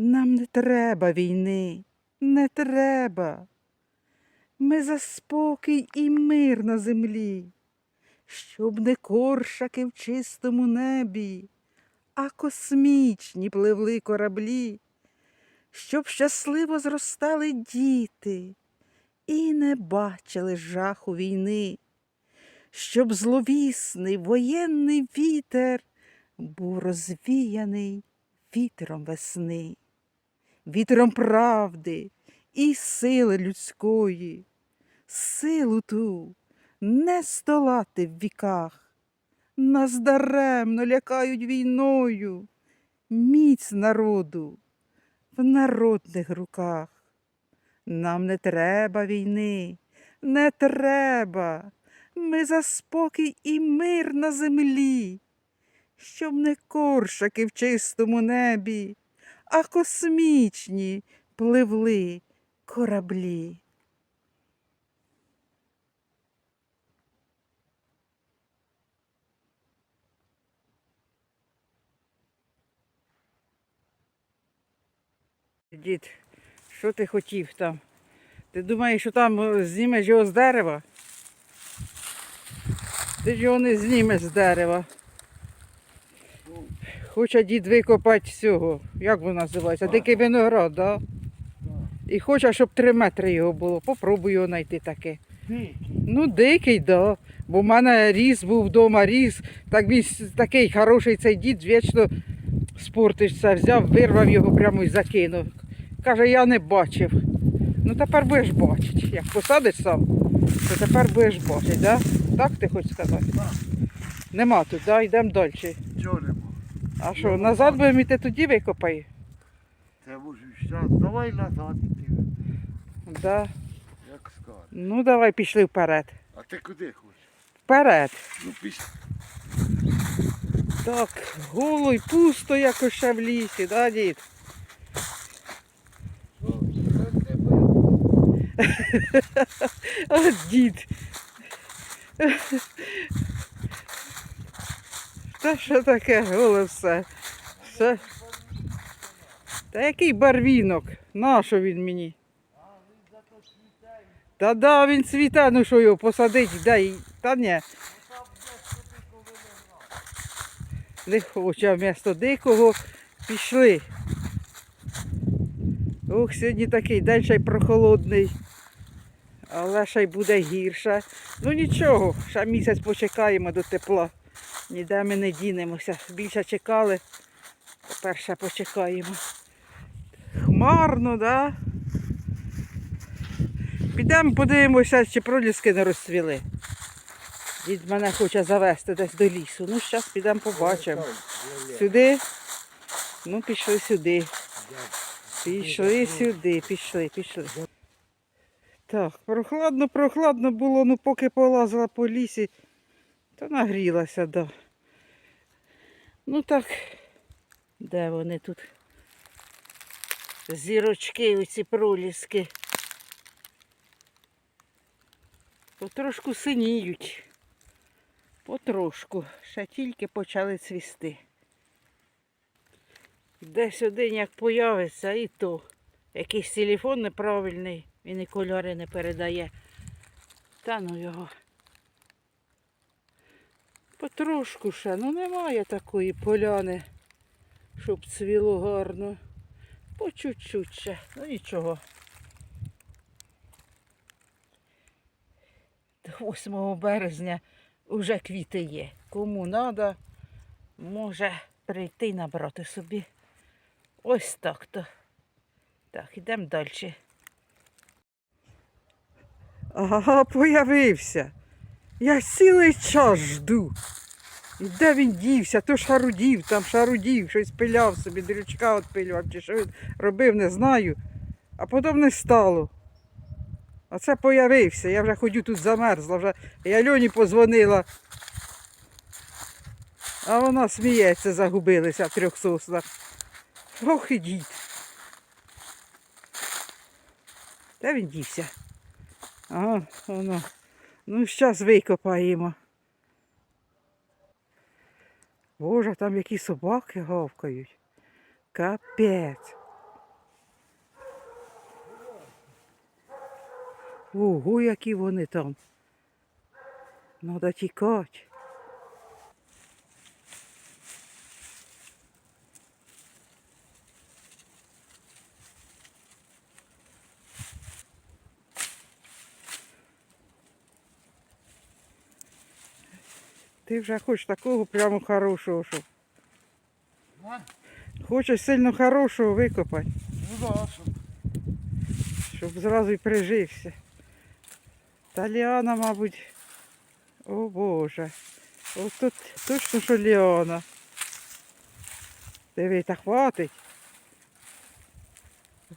Нам не треба війни, не треба. Ми за спокій і мир на землі, щоб не коршаки в чистому небі, а космічні пливли кораблі, щоб щасливо зростали діти і не бачили жаху війни, щоб зловісний воєнний вітер був розвіяний вітром весни, вітром правди і сили людської, силу ту не здолати в віках, нас даремно лякають війною, міць народу в народних руках. Нам не треба війни, не треба. Ми за спокій і мир на землі, щоб не коршаки в чистому небі, а космічні пливли кораблі. Дід, що ти хотів там? Ти думаєш, що там е, знімеш його з дерева? Ти ж його не знімеш з дерева. Хоче дід викопати цього, як воно називається? Дикий виноград, да? І хоче, щоб три метри його було. Попробуй його знайти таке. Дикий. Ну, дикий, да. Бо в мене ріс був вдома, ріс. Так він такий хороший цей дід, вічно спортишся, взяв, вирвав його прямо і закинув. Каже, я не бачив. Ну тепер будеш бачити. Як посадиш сам, то тепер будеш бачити, да? так ти хочеш сказати? Так. Нема тут, да? йдемо далі. Чого нема? А що, назад будемо йти тоді викопай? Це можу зараз. Давай назад іти, Да. як скажеш. Ну давай пішли вперед. А ти куди хочеш? Вперед. Ну пішли. Так, голо й пусто якось ще в лісі, да, дід? А, дід. Та що таке голе все? все? Та який барвінок? Нащо він мені? Та да, він цвіте, ну що його посадить, дай. Та ні. Не хоче, а вмісто дикого пішли. Ох, сьогодні такий день ще й прохолодний. Але ще й буде гірше. Ну нічого, ще місяць почекаємо до тепла. Ніде ми не дінемося. Більше чекали, тепер ще почекаємо. Хмарно, да? Підемо подивимося, чи проліски не розцвіли. Дід мене хоче завести десь до лісу. Ну, зараз підемо побачимо. Сюди? Ну, пішли сюди. Пішли сюди, пішли, пішли. Так, прохладно, прохладно було, ну поки полазила по лісі, то нагрілася, да. Ну так, де вони тут? Зірочки, оці проліски. Потрошку синіють. Потрошку. Ще тільки почали цвісти. Десь один як появиться, і то якийсь телефон неправильний, він і кольори не передає. Та ну його. Потрошку ще, ну немає такої поляни, щоб цвіло гарно. По чуть-чуть ще, ну нічого. До 8 березня вже квіти є. Кому треба, може прийти набрати собі. Ось так то. Так, ідемо далі. Ага, появився. Я цілий час жду. І де він дівся? То шарудів, там шарудів, щось пиляв собі, дрючка відпилював, чи що він робив, не знаю. А потім не стало. А це появився. Я вже ходю тут замерзла, вже я Льоні позвонила. А вона сміється, загубилися в трьох соснах. Ох, і дід. Де він дівся? Ага, воно. Ну, зараз викопаємо. Боже, там які собаки гавкають. Капець. Ого, які вони там. Треба тікати. Ти вже хочеш такого прямо хорошого, щоб. А? Хочеш сильно хорошого викопати, Ну да, щоб щоб зразу й прижився. Та Ліана, мабуть. О Боже. О, тут точно, що Ліана. Диви, та хватить.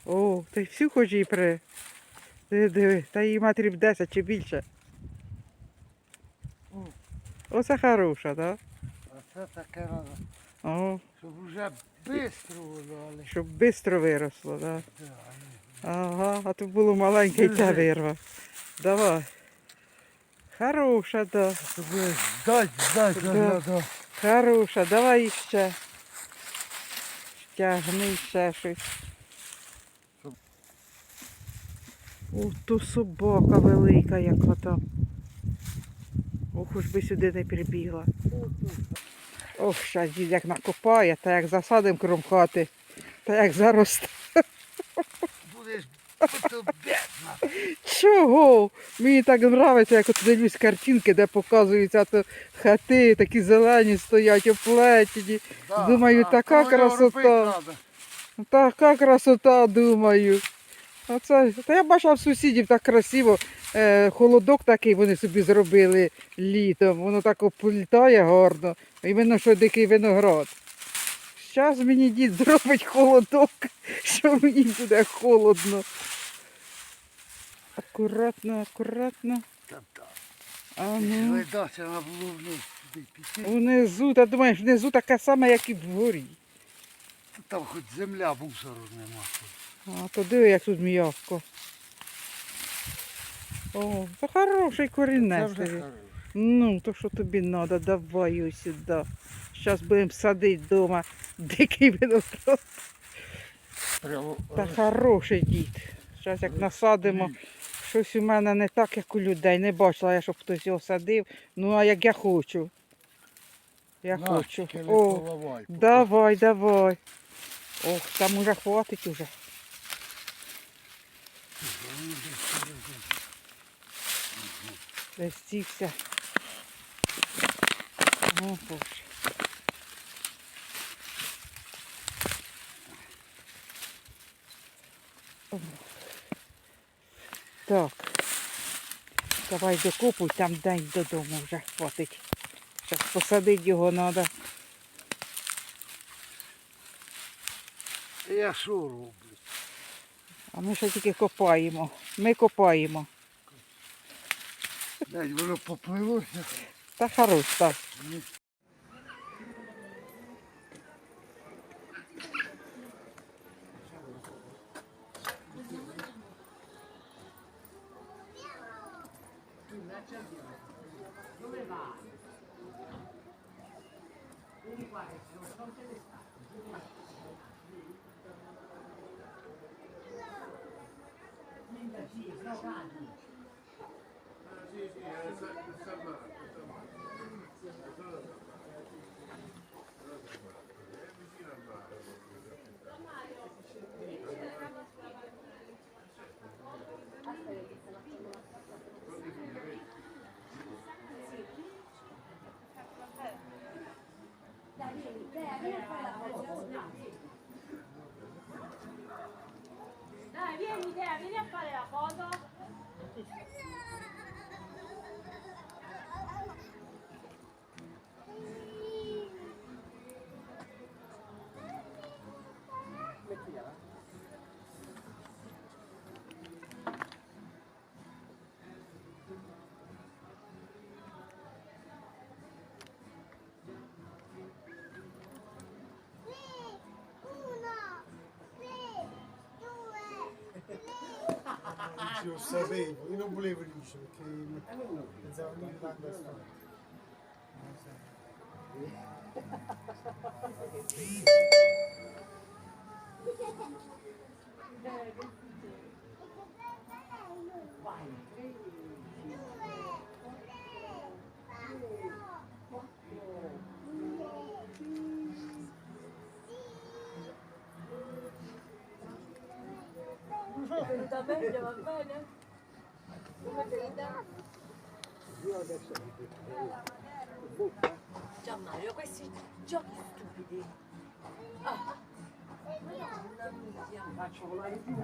О, ти всю хоч її при. Диви, диви, та її матрів 10 чи більше. Оце хороша, так? а це таке треба, Да? О, щоб вже швидко воно, але щоб швидко виросло, так? Да? да, Ага, а то було маленьке і те Держи. Давай. Хороша, да. ждать, ждать, Да. заглядати. Хороша, давай ще. Тягни ще щось. О, то собака велика, яка там. Ох, хоч би сюди не прибігла. Ох, щас дід як накопає, та як засадим кром хати, та як заросте. Будеш бідна. Чого? Мені так подобається, як от дивлюсь картинки, де показуються то хати, такі зелені стоять, оплетені. Да, Думаю, да, така красота. Така красота, думаю. А це, та я бачила в сусідів так красиво, е, холодок такий вони собі зробили літом. Воно так оплітає гарно. Іменно що дикий виноград. Зараз мені дід зробить холодок, що мені буде холодно. Акуратно, акуратно. А ну. Внизу, та думаєш, внизу така сама, як і вгорі. Там хоч земля мусору нема. А то диви, як тут м'яко. О, це хороший Це вже. Ну, то що тобі треба, давай його сюди. Зараз будемо садити вдома дикий виноград. Прямо Та хороший дід. Зараз як насадимо, щось у мене не так, як у людей. Не бачила я, щоб хтось його садив. Ну, а як я хочу. Я На, хочу. О, давай, давай. Ох, там уже хватить уже. Листівся. О, Боже. О. Так. Давай докопуй, там день додому вже хватить. Зараз посадити його треба. Я що роблю? А ми ще тільки копаємо. Ми копаємо. Десь воно поплилося. Та хорош, так. Quindi guarda, non sono Mentagì, no, radi. Ah, sì, sì, è il San Marco. Dai, vieni Dea, vieni a fare la foto. lo sapevo, io non volevo dircelo perché pensavo non tanto a storia. Thank andata meglio, va bene? Come Io adesso mi Gian Mario, questi giochi stupidi. Ah. Faccio volare più,